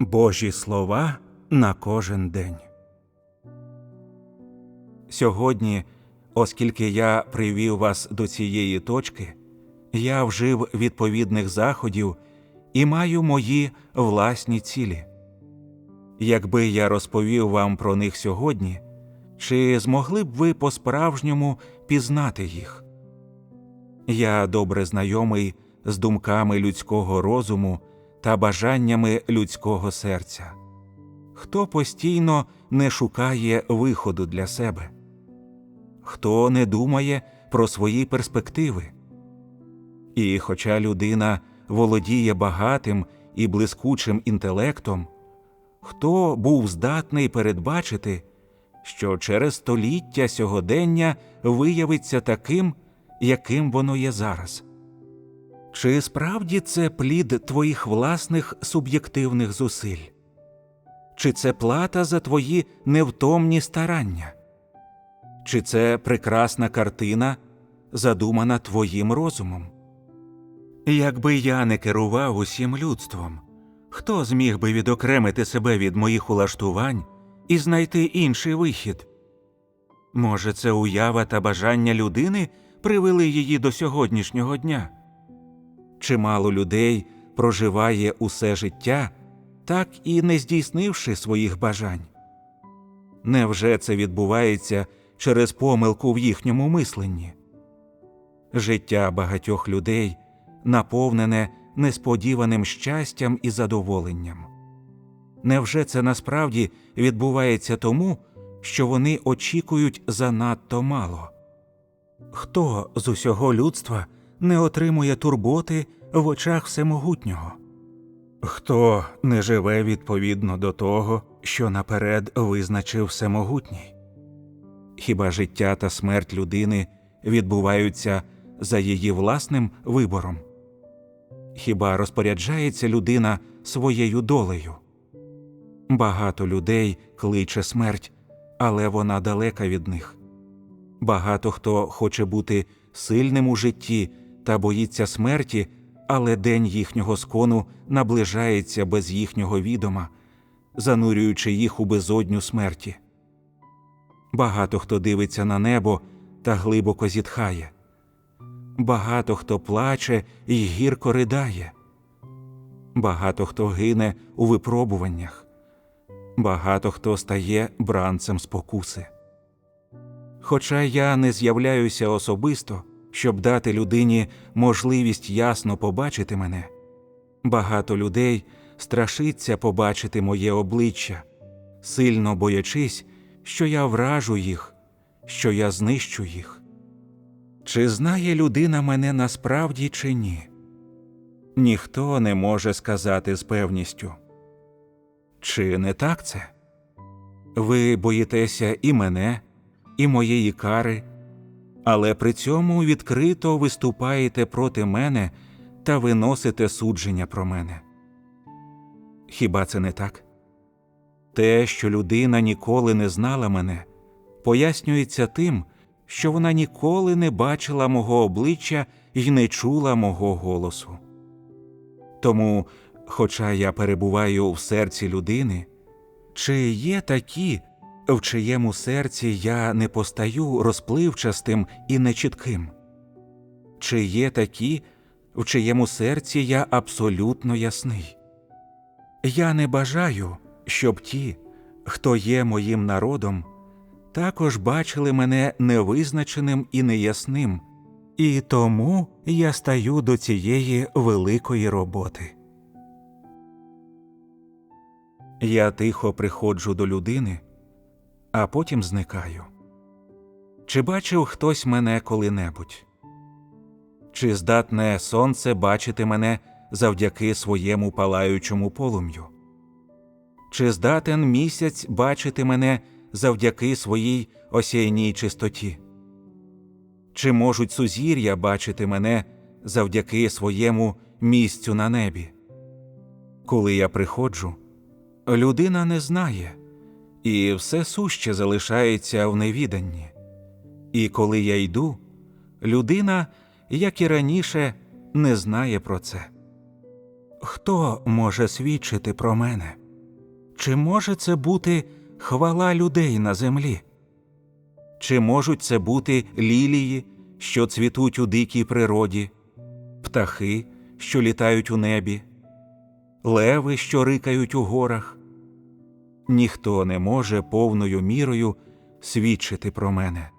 Божі слова на кожен день. Сьогодні, оскільки я привів вас до цієї точки, я вжив відповідних заходів і маю мої власні цілі. Якби я розповів вам про них сьогодні, чи змогли б ви по-справжньому пізнати їх? Я добре знайомий з думками людського розуму та бажаннями людського серця. Хто постійно не шукає виходу для себе? Хто не думає про свої перспективи? І хоча людина володіє багатим і блискучим інтелектом, хто був здатний передбачити, що через століття сьогодення виявиться таким, яким воно є зараз? Чи справді це плід твоїх власних суб'єктивних зусиль? Чи це плата за твої невтомні старання? Чи це прекрасна картина, задумана твоїм розумом? Якби я не керував усім людством, хто зміг би відокремити себе від моїх улаштувань і знайти інший вихід? Може, це уява та бажання людини привели її до сьогоднішнього дня? Чимало людей проживає усе життя, так і не здійснивши своїх бажань. Невже це відбувається через помилку в їхньому мисленні? Життя багатьох людей наповнене несподіваним щастям і задоволенням. Невже це насправді відбувається тому, що вони очікують занадто мало? Хто з усього людства не отримує турботи в очах всемогутнього? Хто не живе відповідно до того, що наперед визначив всемогутній? Хіба життя та смерть людини відбуваються за її власним вибором? Хіба розпоряджається людина своєю долею? Багато людей кличе смерть, але вона далека від них. Багато хто хоче бути сильним у житті та боїться смерті, але день їхнього скону наближається без їхнього відома, занурюючи їх у безодню смерті. Багато хто дивиться на небо та глибоко зітхає. Багато хто плаче і гірко ридає. Багато хто гине у випробуваннях. Багато хто стає бранцем спокуси. Хоча я не з'являюся особисто, щоб дати людині можливість ясно побачити мене, багато людей страшиться побачити моє обличчя, сильно боячись, що я вражу їх, що я знищу їх. Чи знає людина мене насправді чи ні? Ніхто не може сказати з певністю. Чи не так це? Ви боїтеся і мене, і моєї кари, але при цьому відкрито виступаєте проти мене та виносите судження про мене. Хіба це не так? Те, що людина ніколи не знала мене, пояснюється тим, що вона ніколи не бачила мого обличчя і не чула мого голосу. Тому, хоча я перебуваю в серці людини, чи є такі, в чиєму серці я не постаю розпливчастим і нечітким? Чи є такі, в чиєму серці я абсолютно ясний? Я не бажаю, щоб ті, хто є моїм народом, також бачили мене невизначеним і неясним, і тому я стаю до цієї великої роботи. Я тихо приходжу до людини, а потім зникаю. Чи бачив хтось мене коли-небудь? Чи здатне сонце бачити мене завдяки своєму палаючому полум'ю? Чи здатен місяць бачити мене завдяки своїй осяйній чистоті? Чи можуть сузір'я бачити мене завдяки своєму місцю на небі? Коли я приходжу, людина не знає, і все суще залишається в невіданні. І коли я йду, людина, як і раніше, не знає про це. Хто може свідчити про мене? Чи може це бути хвала людей на землі? Чи можуть це бути лілії, що цвітуть у дикій природі, птахи, що літають у небі, леви, що рикають у горах? Ніхто не може повною мірою свідчити про мене.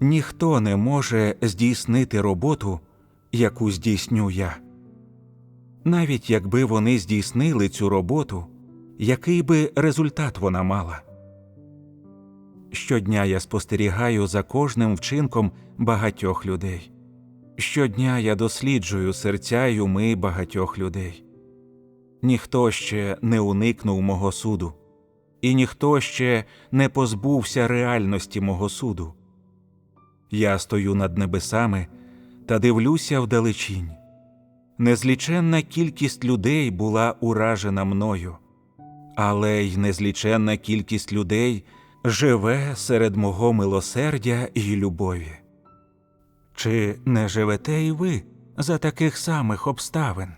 Ніхто не може здійснити роботу, яку здійсню я. Навіть якби вони здійснили цю роботу, який би результат вона мала. Щодня я спостерігаю за кожним вчинком багатьох людей. Щодня я досліджую серця й уми багатьох людей. Ніхто ще не уникнув мого суду, і ніхто ще не позбувся реальності мого суду. Я стою над небесами та дивлюся вдалечінь. Незліченна кількість людей була уражена мною, але й незліченна кількість людей живе серед мого милосердя і любові. Чи не живете і ви за таких самих обставин?